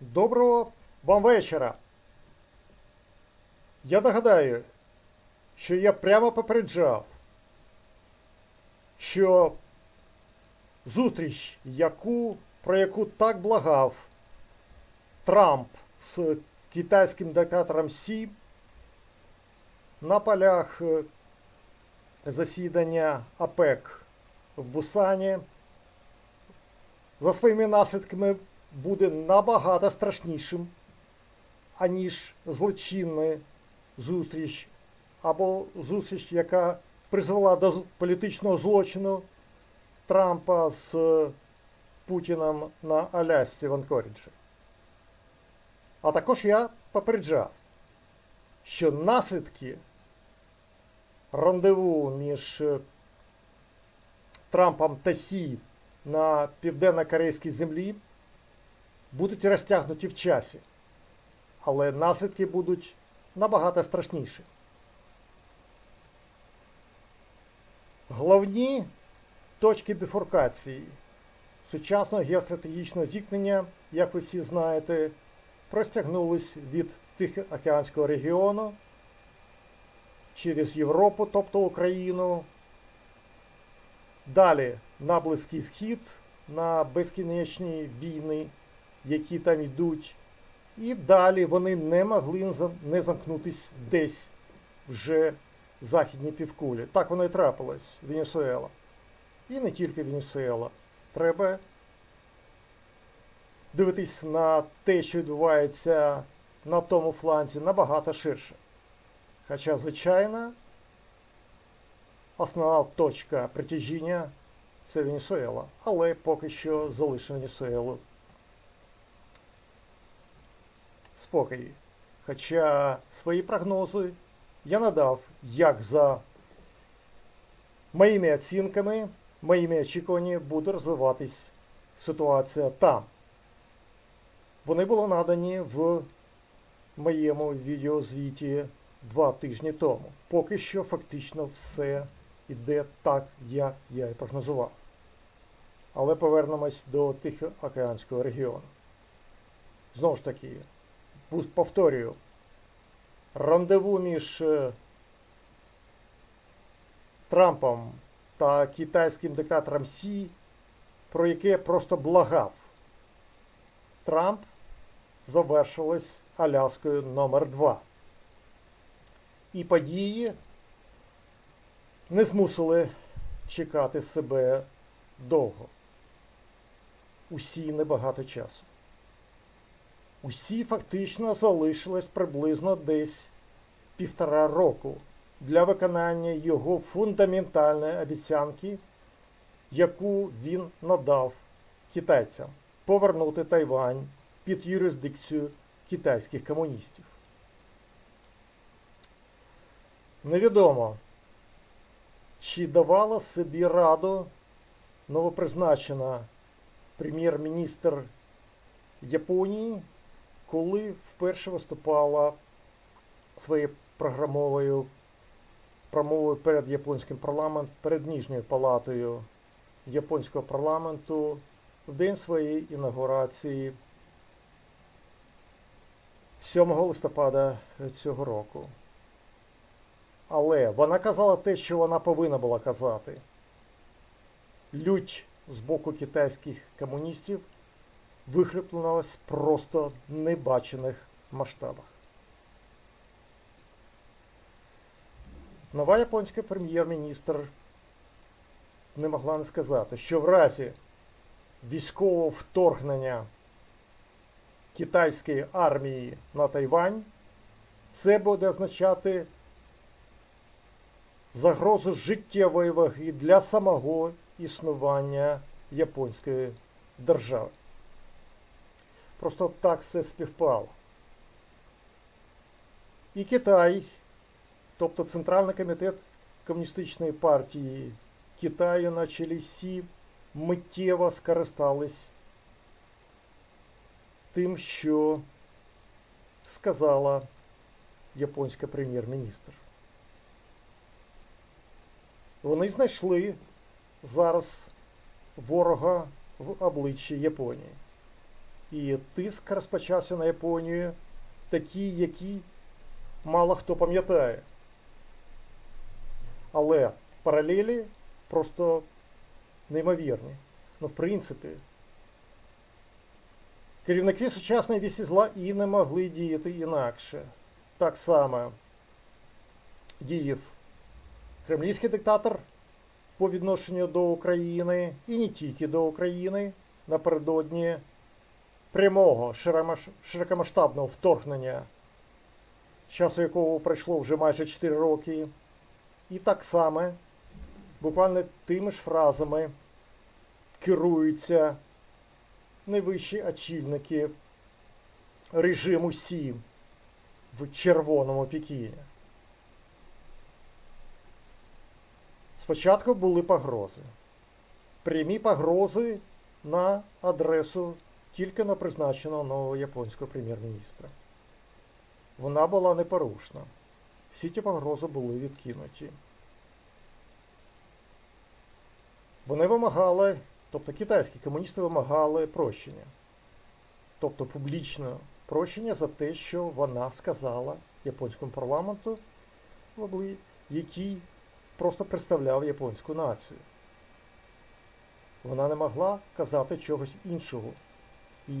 Доброго вам вечора. Я нагадаю, що я прямо попереджав, що зустріч, яку, про яку так благав Трамп з китайським диктатором Сі на полях е, засідання АПЕК в Бусані, за своїми наслідками буде набагато страшнішим, аніж злочинна зустріч або зустріч, яка призвела до політичного злочину Трампа з е, Путіном на Алясці в Анкоріджі. А також я попереджав, що наслідки рандеву між е, Трампом та Сі на південно-корейській землі будуть розтягнуті в часі, але наслідки будуть набагато страшніші. Головні точки біфуркації сучасного геостратегічного зіткнення, як ви всі знаєте, простягнулись від Тихоокеанського регіону через Європу, тобто Україну, далі на Близький Схід, на безкінечні війни, які там йдуть, і далі вони не могли не замкнутись десь вже в західній півкулі. Так воно і трапилось Венесуела. І не тільки Венесуела. Треба дивитись на те, що відбувається на тому фланзі, набагато ширше. Хоча, звичайно, основна точка притяжіння це Венесуела, але поки що залишимо Венесуелу в спокої. Хоча свої прогнози я надав як за моїми оцінками, моїми очікуваннями буде розвиватись ситуація там. Вони були надані в моєму відеозвіті два тижні тому. Поки що фактично все йде так, як я і прогнозував. Але повернемось до Тихоокеанського регіону. Знову ж таки, повторюю, рандеву між е, Трампом та китайським диктатором Сі, про яке просто благав. Трамп завершилось Аляскою номер 2 І події не змусили чекати себе довго. Усі небагато часу. Усі фактично залишилось приблизно десь півтора року для виконання його фундаментальної обіцянки, яку він надав китайцям повернути Тайвань під юрисдикцію китайських комуністів. Невідомо, чи давала собі раду новопризначена прем'єр-міністр Японії, коли вперше виступала своєю програмовою промовою перед японським парламентом, перед Ніжньою палатою японського парламенту в день своєї інаугурації 7 листопада цього року. Але вона казала те, що вона повинна була казати. Лють з боку китайських комуністів вихлюпнулась просто в небачених масштабах. Нова японська прем'єр-міністр не могла не сказати, що в разі військового вторгнення китайської армії на Тайвань це буде означати загрозу життєвої ваги для самого існування японської держави. Просто так все співпало. І Китай, тобто Центральний комітет Комуністичної партії Китаю на чолі Сі миттєво скористались тим, що сказала японська прем'єр-міністр. Вони знайшли зараз ворога в обличчі Японії. І тиск розпочався на Японію, такий, який мало хто пам'ятає. Але паралелі просто неймовірні. Ну, в принципі, керівники сучасної вісі зла і не могли діяти інакше. Так само діяв кремлівський диктатор по відношенню до України і не тільки до України напередодні прямого широкомасштабного вторгнення, часу якого пройшло вже майже 4 роки. І так само, буквально тими ж фразами керуються найвищі очільники режиму Сі в червоному Пекіні. Спочатку були погрози. Прямі погрози на адресу тільки на призначеного нового японського прем'єр-міністра. Вона була непорушна. Всі ті погрози були відкинуті. Вони вимагали, тобто китайські комуністи вимагали прощення. Тобто публічне прощення за те, що вона сказала японському парламенту, який просто представляв японську націю. Вона не могла казати чогось іншого. І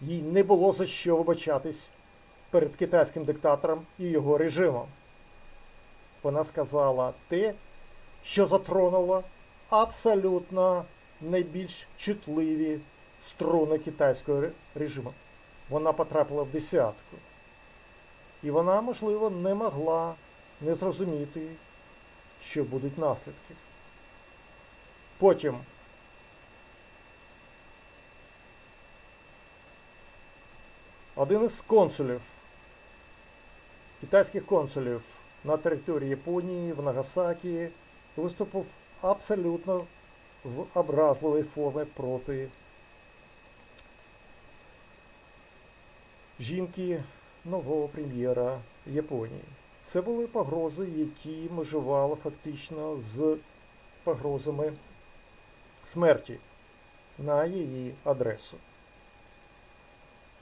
їй не було за що вибачатись перед китайським диктатором і його режимом. Вона сказала те, що затронуло абсолютно найбільш чутливі струни китайського режиму. Вона потрапила в десятку. І вона, можливо, не могла не зрозуміти, що будуть наслідки. Потім один із консулів, китайських консулів на території Японії в Нагасакі виступив абсолютно в образливій формі проти жінки нового прем'єра Японії. Це були погрози, які межували фактично з погрозами смерті на її адресу.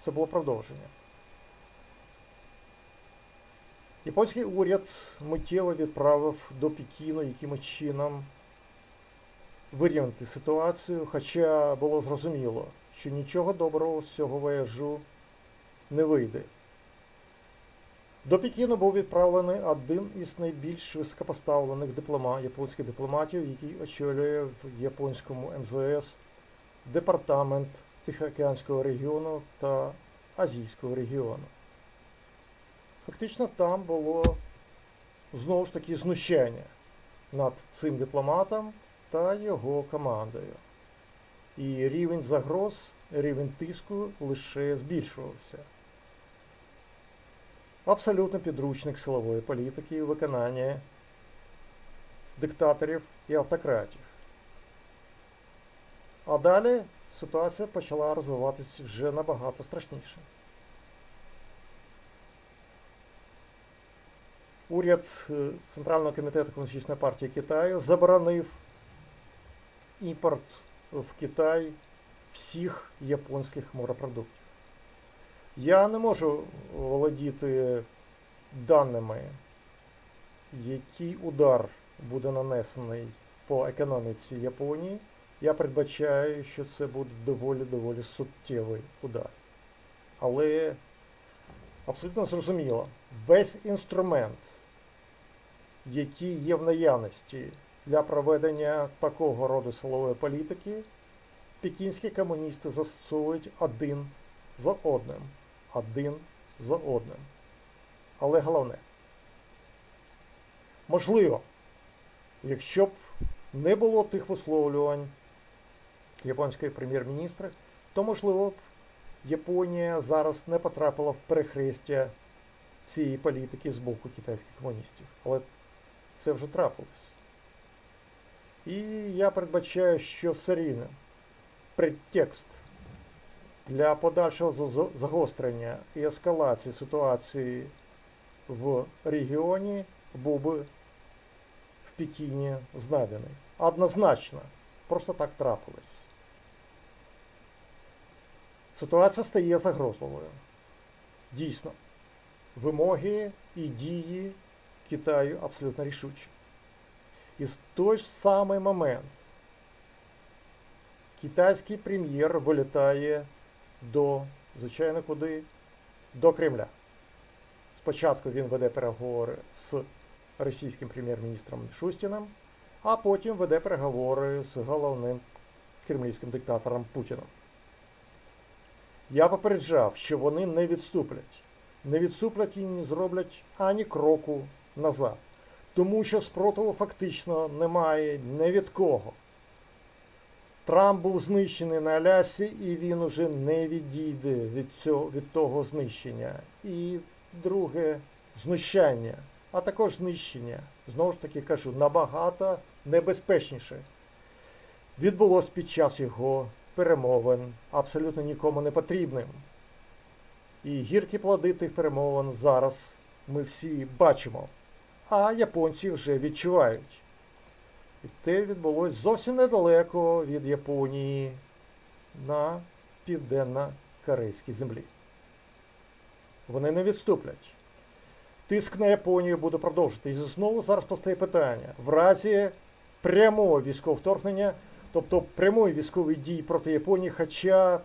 Це було продовження. Японський уряд миттєво відправив до Пекіну якимось чином вирівняти ситуацію, хоча було зрозуміло, що нічого доброго з цього вояжу не вийде. До Пекіну був відправлений один із найбільш високопоставлених диплома, японських дипломатів, який очолює в японському МЗС департамент Тихоокеанського регіону та Азійського регіону. Фактично там було знову ж таки знущання над цим дипломатом та його командою. І рівень загроз, рівень тиску лише збільшувався. Абсолютно підручник силової політики і виконання диктаторів і автократів. А далі ситуація почала розвиватися вже набагато страшніше. Уряд е, Центрального комітету Комуністичної партії Китаю заборонив імпорт в Китай всіх японських морепродуктів. Я не можу володіти даними, який удар буде нанесений по економіці Японії. Я передбачаю, що це буде доволі-доволі суттєвий удар. Але абсолютно зрозуміло, весь інструмент, який є в наявності для проведення такого роду силової політики, пекінські комуністи застосовують один за одним. Один за одним. Але головне, можливо, якщо б не було тих висловлювань японської прем'єр-міністра, то можливо б Японія зараз не потрапила в перехрестя цієї політики з боку китайських комуністів. Але це вже трапилось. І я передбачаю, що все рівно предтекст для подальшого загострення і ескалації ситуації в регіоні був би в Пекіні знайдений. Однозначно, просто так трапилось. Ситуація стає загрозливою. Дійсно, вимоги і дії Китаю абсолютно рішучі. І в той ж самий момент китайський прем'єр вилітає до, звичайно, куди? До Кремля. Спочатку він веде переговори з російським прем'єр-міністром Шустіним, а потім веде переговори з головним кремлівським диктатором Путіном. Я попереджав, що вони не відступлять. Не відступлять і не зроблять ані кроку назад. Тому що спротиву фактично немає ні від кого. Трамп був знищений на Алясі, і він уже не відійде від, цього, від того знищення. І друге знущання, а також знищення, знову ж таки кажу, набагато небезпечніше. Відбулось під час його перемовин абсолютно нікому не потрібним. І гіркі плоди тих перемовин зараз ми всі бачимо, а японці вже відчувають. І те відбулось зовсім недалеко від Японії на південно-корейській землі. Вони не відступлять. Тиск на Японію буде продовжити. І знову зараз постає питання: в разі прямого військового вторгнення, тобто прямої військової дії проти Японії, хоча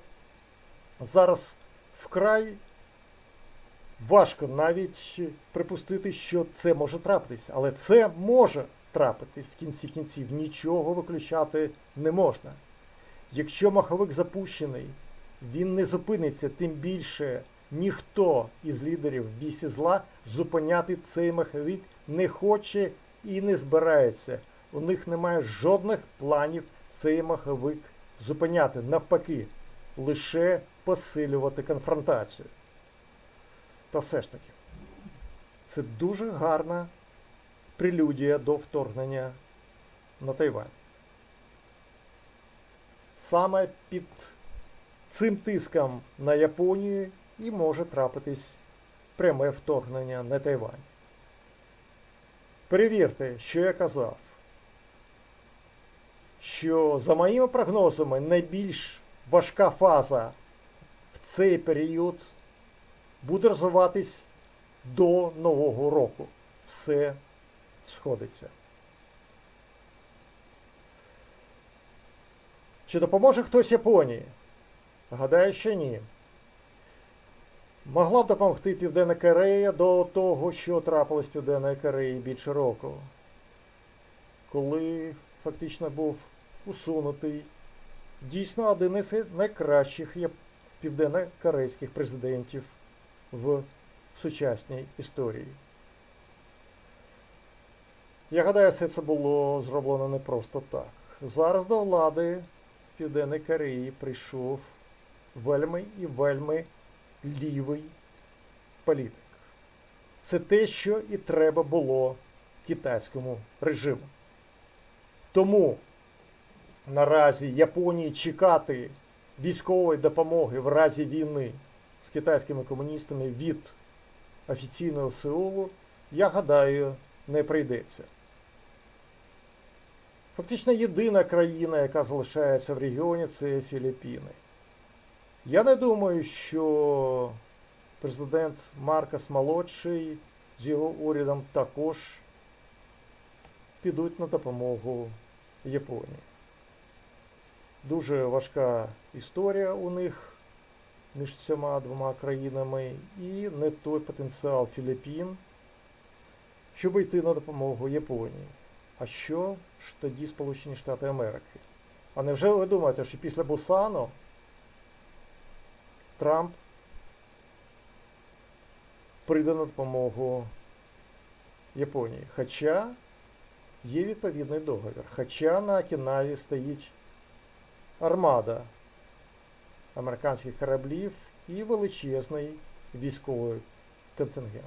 зараз вкрай важко навіть припустити, що це може трапитися, але це може трапитись в кінці кінців. Нічого виключати не можна. Якщо маховик запущений, він не зупиниться, тим більше ніхто із лідерів вісі зла зупиняти цей маховик не хоче і не збирається. У них немає жодних планів цей маховик зупиняти. Навпаки, лише посилювати конфронтацію. Та все ж таки, це дуже гарна прелюдія до вторгнення на Тайвань. Саме під цим тиском на Японію і може трапитись пряме вторгнення на Тайвань. Перевірте, що я казав, що за моїми прогнозами найбільш важка фаза в цей період буде розвиватись до Нового року. Все сходиться. Чи допоможе хтось Японії? Гадаю, що ні. Могла б допомогти Південна Корея до того, що трапилось в Південної Кореї більше року, коли фактично був усунутий дійсно один із найкращих південно-корейських президентів в сучасній історії. Я гадаю, все це було зроблено не просто так. Зараз до влади Південної Кореї прийшов вельми і вельми лівий політик. Це те, що і треба було китайському режиму. Тому наразі Японії чекати військової допомоги в разі війни з китайськими комуністами від офіційного Сеулу, я гадаю, не прийдеться. Фактично єдина країна, яка залишається в регіоні, це Філіппіни. Я не думаю, що президент Маркос молодший з його урядом також підуть на допомогу Японії. Дуже важка історія у них між цими двома країнами і не той потенціал Філіппін, щоб йти на допомогу Японії. А що ж тоді Сполучені Штати Америки? А невже ви думаєте, що після Бусану Трамп прийде на допомогу Японії? Хоча є відповідний договір. Хоча на Окінаві стоїть армада американських кораблів і величезний військовий контингент.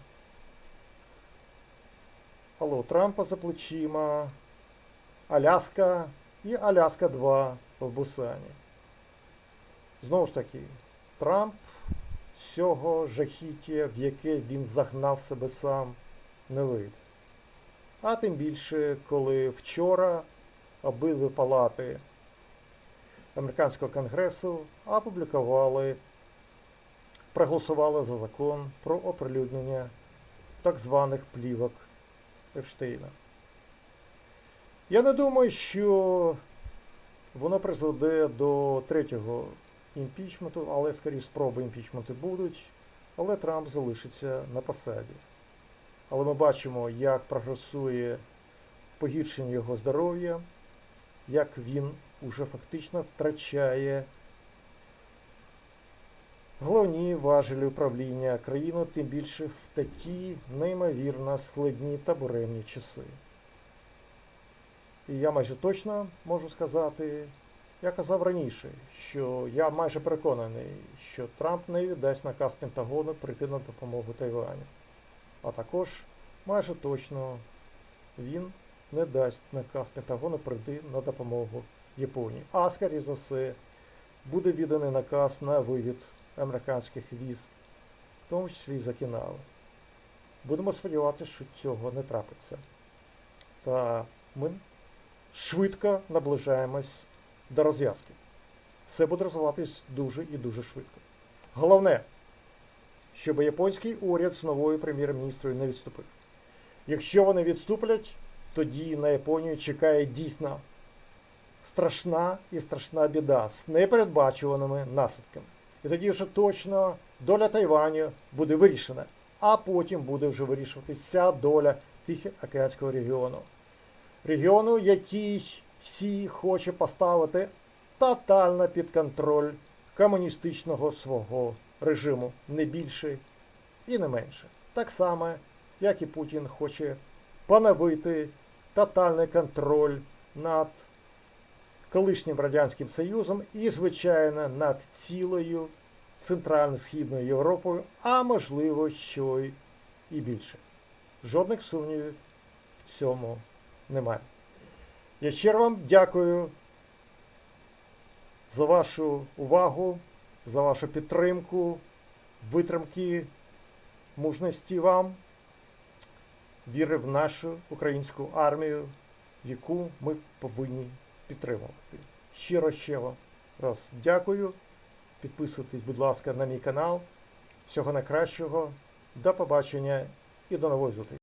Але у Трампа за плечима Аляска і Аляска 2 в Бусані. Знову ж таки, Трамп з цього жахіття, в яке він загнав себе сам, не вийде. А тим більше, коли вчора обидві палати американського конгресу опублікували проголосували за закон про оприлюднення так званих плівок Епштейна. Я не думаю, що воно призведе до третього імпічменту, але скоріше спроби імпічменту будуть, але Трамп залишиться на посаді. Але ми бачимо, як прогресує погіршення його здоров'я, як він уже фактично втрачає головні важелі управління країною, тим більше в такі неймовірно складні та буремні часи. І я майже точно можу сказати, я казав раніше, що я майже переконаний, що Трамп не віддасть наказ Пентагону прийти на допомогу Тайваню. А також майже точно він не дасть наказ Пентагону прийти на допомогу Японії. А скоріше за все, буде відданий наказ на вивід американських віз, в тому числі з Окінави. Будемо сподіватися, що цього не трапиться. Та ми швидко наближаємось до розв'язки. Все буде розвиватись дуже і дуже швидко. Головне, щоб японський уряд з новою прем'єр-міністрою не відступив. Якщо вони відступлять, тоді на Японію чекає дійсно страшна і страшна біда з непередбачуваними наслідками. І тоді вже точно доля Тайваню буде вирішена, а потім буде вже вирішуватися доля Тихоокеанського регіону. Регіону, який Сі хоче поставити тотально під контроль комуністичного свого режиму, не більше і не менше. Так само, як і Путін хоче поновити тотальний контроль над колишнім Радянським Союзом і, звичайно, над цілою Центрально-Східною Європою, а можливо, що й і більше. Жодних сумнівів в цьому немає. Я щиро вам дякую за вашу увагу, за вашу підтримку, витримки, мужності вам, віри в нашу українську армію, яку ми повинні підтримувати. Щиро вам раз дякую. Підписуйтесь, будь ласка, на мій канал. Всього найкращого. До побачення і до нової зустрічі.